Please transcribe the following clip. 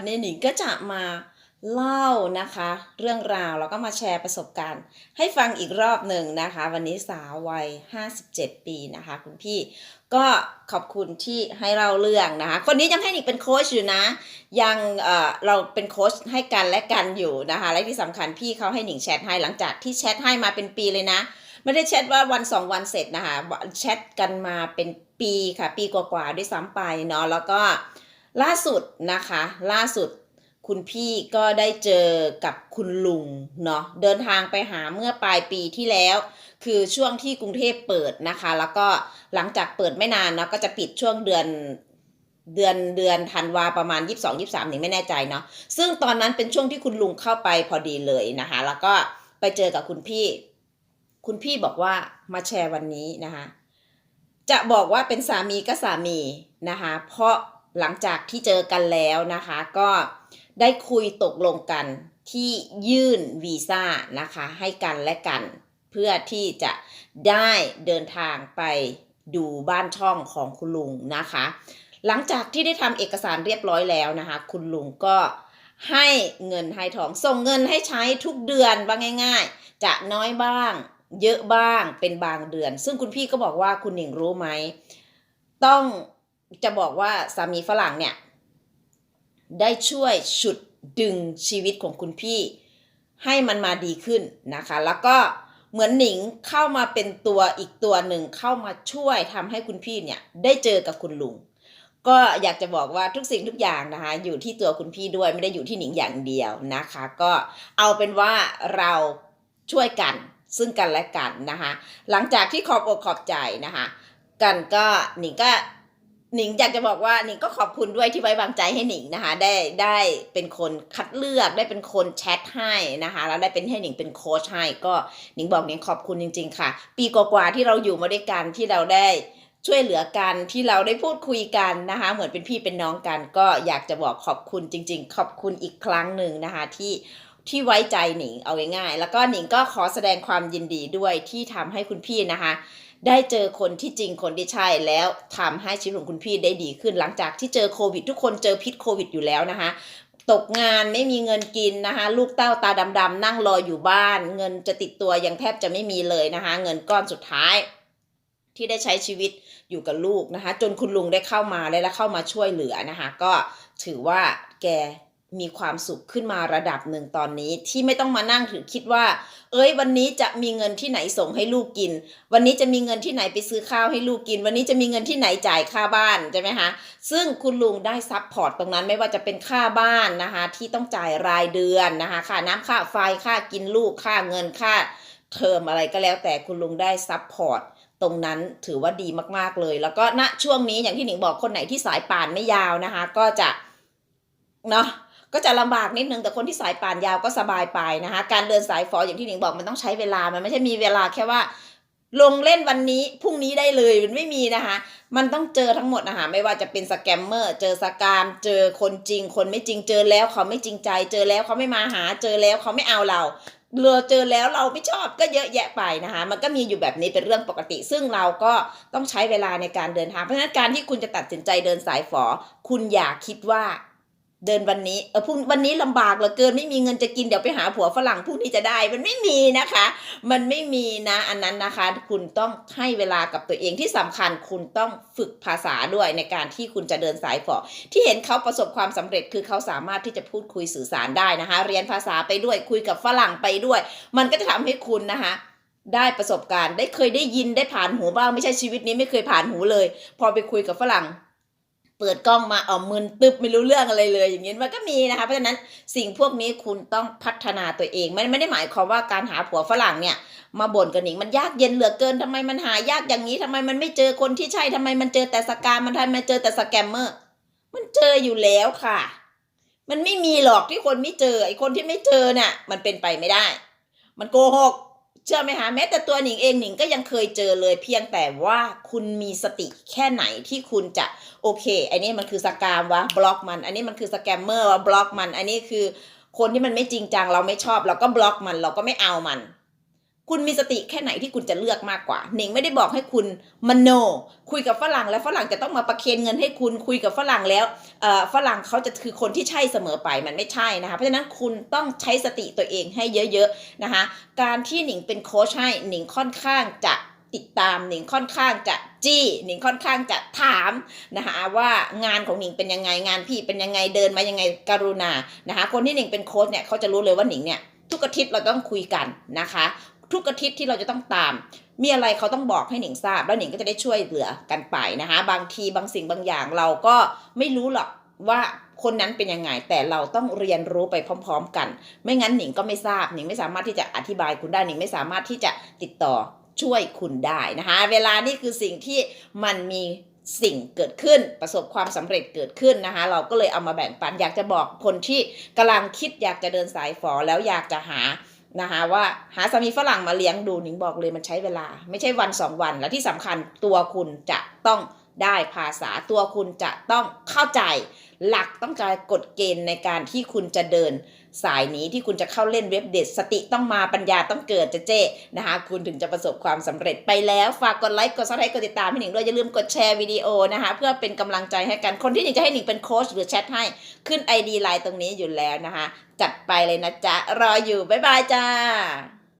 วันนี้หนิงก็จะมาเล่านะคะ เรื่องราวแล้วก็มาแชร์ประสบการณ์ ให้ฟังอีกรอบหนึ่งนะคะ วันนี้สาววัย 57 ปีนะคะ คุณพี่ก็ขอบคุณที่ให้เราเรื่องนะคะ คนนี้ยังให้หนิงเป็นโค้ชอยู่นะ ยังเเราเป็นโค้ชให้กันและกันอยู่นะคะ และที่สำคัญพี่เขาให้หนิงแชทให้หลังจากที่แชทให้มาเป็นปีเลยนะ ไม่ได้แชทว่าวันสองวันเสร็จนะคะแชทกันมาเป็นปีค่ะ ปีกว่าๆด้วยซ้ำไปเนาะแล้วก็ ล่าสุดนะคะ ล่าสุดคุณพี่ก็ได้เจอกับคุณลุงเนาะเดินทางไปหาเมื่อปลายปีที่แล้ว คือช่วงที่กรุงเทพเปิดนะคะ แล้วก็หลังจากเปิดไม่นานเนาะก็จะปิดช่วงเดือนเดือนเดือนธันวาประมาณ 22 23หนิงไม่แน่ใจเนาะซึ่งตอนนั้นเป็นช่วงที่คุณลุงเข้าไปพอดีเลยนะคะ แล้วก็ไปเจอกับคุณพี่ คุณพี่บอกว่ามาแชร์วันนี้นะคะ จะบอกว่าเป็นสามีก็สามีนะคะ เพราะ หลังจากที่เจอกันแล้วนะคะ ก็ได้คุยตกลงกันที่ยื่นวีซ่านะคะ ให้กันและกัน เพื่อที่จะได้เดินทางไปดูบ้านช่องของคุณลุงนะคะ หลังจากที่ได้ทำเอกสารเรียบร้อยแล้วนะคะ คุณลุงก็ให้เงินให้ทองส่งเงินให้ใช้ทุกเดือนว่าง่าย ๆ จะน้อยบ้าง เยอะบ้างเป็นบางเดือน ซึ่งคุณพี่ก็บอกว่าคุณหนิงรู้ไหม ต้อง จะบอกว่าสามีฝรั่งเนี่ย ได้ช่วยฉุดดึงชีวิตของคุณพี่ ให้มันมาดีขึ้นนะคะ แล้วก็เหมือนหนิงเข้ามาเป็นตัวอีกตัวหนึ่งเข้ามาช่วยทำให้คุณพี่เนี่ย ได้เจอกับคุณลุง ก็อยากจะบอกว่าทุกสิ่งทุกอย่างนะคะอยู่ที่ตัวคุณพี่ด้วยไม่ได้อยู่ที่หนิงอย่างเดียวนะคะ ก็เอาเป็นว่าเราช่วยกันซึ่งกันและกันนะคะ หลังจากที่ขอบอกขอบใจนะคะ กันก็หนิงก็ หนิงอยากจะบอกว่าหนิงก็ขอบคุณด้วยที่ไว้วางใจให้หนิงนะคะ ได้ได้เป็นคนคัดเลือกได้เป็นคนแชทให้นะคะแล้วได้เป็นให้หนิงเป็นโค้ชให้ก็หนิงบอกหนิงขอบคุณจริง ๆ ค่ะ ปีกว่าๆที่เราอยู่มาด้วยกันที่เราได้ช่วยเหลือกันที่เราได้พูดคุยกันนะคะ เหมือนเป็นพี่เป็นน้องกัน ก็อยากจะบอกขอบคุณจริง ๆ ขอบคุณอีกครั้งหนึ่งนะคะที่ ที่ไว้ใจหนิงเอาง่ายๆแล้วก็หนิงก็ขอแสดงความยินดีด้วยที่ทำให้คุณพี่นะคะ ได้เจอคนที่จริงคนที่ใช่แล้วทำให้ชีวิตของคุณพี่ได้ดีขึ้น หลังจากที่เจอโควิด ทุกคนเจอพิษโควิดอยู่แล้วนะคะตกงานไม่มีเงินกินนะคะลูกเต้าตาดำๆนั่งรออยู่บ้าน เงินจะติดตัวยังแทบจะไม่มีเลยนะคะเงินก้อนสุดท้าย ที่ได้ใช้ชีวิตอยู่กับลูกนะคะ จนคุณลุงได้เข้ามาและเข้ามาช่วยเหลือนะคะ ก็ถือว่าแก มีความสุขขึ้นมาระดับหนึ่งตอนนี้ที่ไม่ต้องมานั่งถือคิดว่า เอ้ย วันนี้จะมีเงินที่ไหนส่งให้ลูกกิน วันนี้จะมีเงินที่ไหนไปซื้อข้าวให้ลูกกิน วันนี้จะมีเงินที่ไหนจ่ายค่าบ้านใช่ไหมคะซึ่งคุณลุงได้ซับพอร์ตตรงนั้นไม่ว่าจะเป็นค่าบ้านนะคะที่ต้องจ่ายรายเดือนนะคะค่าน้ำค่าไฟค่ากินลูกค่าเงินค่าเทอมอะไรก็แล้วแต่คุณลุงได้ซับพอร์ตตรงนั้นถือว่าดีมากๆเลย แล้วก็ณช่วงนี้อย่างที่หนิงบอกคนไหนที่สายป่านไม่ยาวนะคะ ก็จะเนาะ ก็จะลำบากนิดนึงแต่คนที่สายป่านยาวก็สบายไปนะคะ การเดินสายฟออย่างที่หนิงบอกมันต้องใช้เวลามันไม่ใช่มีเวลาแค่ว่า ลงเล่นวันนี้พรุ่งนี้ได้เลยมันไม่มีนะคะ มันต้องเจอทั้งหมดนะคะไม่ว่าจะเป็นสแกมเมอร์เจอสกามเจอคนจริง คนไม่จริงเจอแล้วเขาไม่จริงใจ เจอแล้วเขาไม่มาหาเจอแล้วเขาไม่เอาเราเราเจอแล้วเราไม่ชอบก็เยอะแยะไปนะคะ มันก็มีอยู่แบบนี้เป็นเรื่องปกติ ซึ่งเราก็ต้องใช้เวลาในการเดินทางเพราะฉะนั้นการที่คุณจะตัดสินใจเดินสายฝอ คุณอย่าคิดว่า เดินวันนี้เออพรุ่งวันนี้ลำบากเหลือเกินไม่มีเงินจะกินเดี๋ยวไปหาผัวฝรั่งพรุ่งนี้จะได้ มันไม่มีนะคะ มันไม่มีนะอันนั้นนะคะ คุณต้องให้เวลากับตัวเองที่สำคัญคุณต้องฝึกภาษาด้วยในการที่คุณจะเดินสายฝอที่เห็นเขาประสบความสำเร็จคือเขาสามารถที่จะพูดคุยสื่อสารได้นะคะ เรียนภาษาไปด้วยคุยกับฝรั่งไปด้วย มันก็จะทำให้คุณนะคะได้ประสบการณ์ได้เคยได้ยินได้ผ่านหูบ้างไม่ใช่ชีวิตนี้ไม่เคยผ่านหูเลย พอไปคุยกับฝรั่ง เปิดกล้องมาเอามึนตึบไม่รู้เรื่องอะไรเลย อย่างนี้มันก็มีนะคะ เพราะฉะนั้นสิ่งพวกนี้คุณต้องพัฒนาตัวเองไมันไม่ได้หมายความว่าการหาผัวฝรั่งเนี่ย มาบ่นกันหนิงมันยากเย็นเหลือเกินทำไมมันหายากอย่างนี้ทำไมมันไม่เจอคนที่ใช่ทำไมมันเจอแต่สกามมันทำไมเจอแต่สแกมเมอร์มันเจออยู่แล้วค่ะ มันไม่มีหรอกที่คนไม่เจอไอ้คนที่ไม่เจอเนี่ยมันเป็นไปไม่ได้ มันโกหก เชื่อไหมคะแม้แต่ตัวหนิงเองหนิงก็ยังเคยเจอเลยเพียงแต่ว่าคุณมีสติแค่ไหนที่คุณจะโอเค อันนี้มันคือสกามวะบล็อกมัน อันนี้มันคือสแกมเมอร์วะบล็อกมัน อันนี้คือคนที่มันไม่จริงจังเราไม่ชอบ เราก็บล็อกมันเราก็ไม่เอามัน คุณมีสติแค่ไหนที่คุณจะเลือกมากกว่าหนิงไม่ได้บอกให้คุณมโน คุยกับฝรั่งแล้วฝรั่งจะต้องมาประเคนเงินให้คุณคุยกับฝรั่งแล้วฝรั่งเขาจะคือคนที่ใช่เสมอไปมันไม่ใช่นะคะเพราะฉะนั้นคุณต้องใช้สติตัวเองให้เยอะๆนะคะการที่หนิงเป็นโค้ชให้หนิงค่อนข้างจะติดตามหนิงค่อนข้างจะจี้หนิงค่อนข้างจะถามนะคะว่างานของหนิงเป็นยังไงงานพี่เป็นยังไงเดินมายังไงกรุณานะคะคนที่หนิงเป็นโค้ชเนี่ยเขาจะรู้เลยว่าหนิงเนี่ยทุกอาทิตย์เราต้องคุยกันนะคะ ทุกอาทิตย์ที่เราจะต้องตาม มีอะไรเขาต้องบอกให้หนิงทราบ แล้วหนิงก็จะได้ช่วยเหลือกันไปนะคะ บางทีบางสิ่งบางอย่างเราก็ไม่รู้หรอกว่าคนนั้นเป็นยังไง แต่เราต้องเรียนรู้ไปพร้อม ๆ กัน ไม่งั้นหนิงก็ไม่ทราบหนิงไม่สามารถที่จะอธิบายคุณได้หนิงไม่สามารถที่จะติดต่อช่วยคุณได้นะคะ เวลานี่คือสิ่งที่มันมีสิ่งเกิดขึ้นประสบความสำเร็จเกิดขึ้นนะคะ เราก็เลยเอามาแบ่งปันอยากจะบอกคนที่กำลังคิดอยากจะเดินสายฝอแล้วอยากจะหา นะคะว่าหาสามีฝรั่งมาเลี้ยงดูหนิงบอกเลยมันใช้เวลา ไม่ใช่วันสองวันและที่สำคัญตัวคุณจะต้อง ได้ภาษาตัวคุณจะต้องเข้าใจ หลักต้องใจกฎเกณฑ์ในการที่คุณจะเดิน สายนี้ที่คุณจะเข้าเล่นเว็บเด็ดสติต้องมาปัญญาต้องเกิดจะเจ้นะคะคุณถึงจะประสบความสำเร็จไปแล้ว ฝากกดไลค์กดซับสไครต์กดติดตามให้หนิงด้วยอย่าลืมกดแชร์วิดีโอนะคะเพื่อเป็นกำลังใจให้กันคนที่หนิงจะให้หนิงเป็นโค้ชหรือแชทให้ขึ้น ID ไลน์ตรงนี้อยู่แล้วนะคะจัดไปเลยนะจ๊ะรออยู่บ๊ายบายจ้า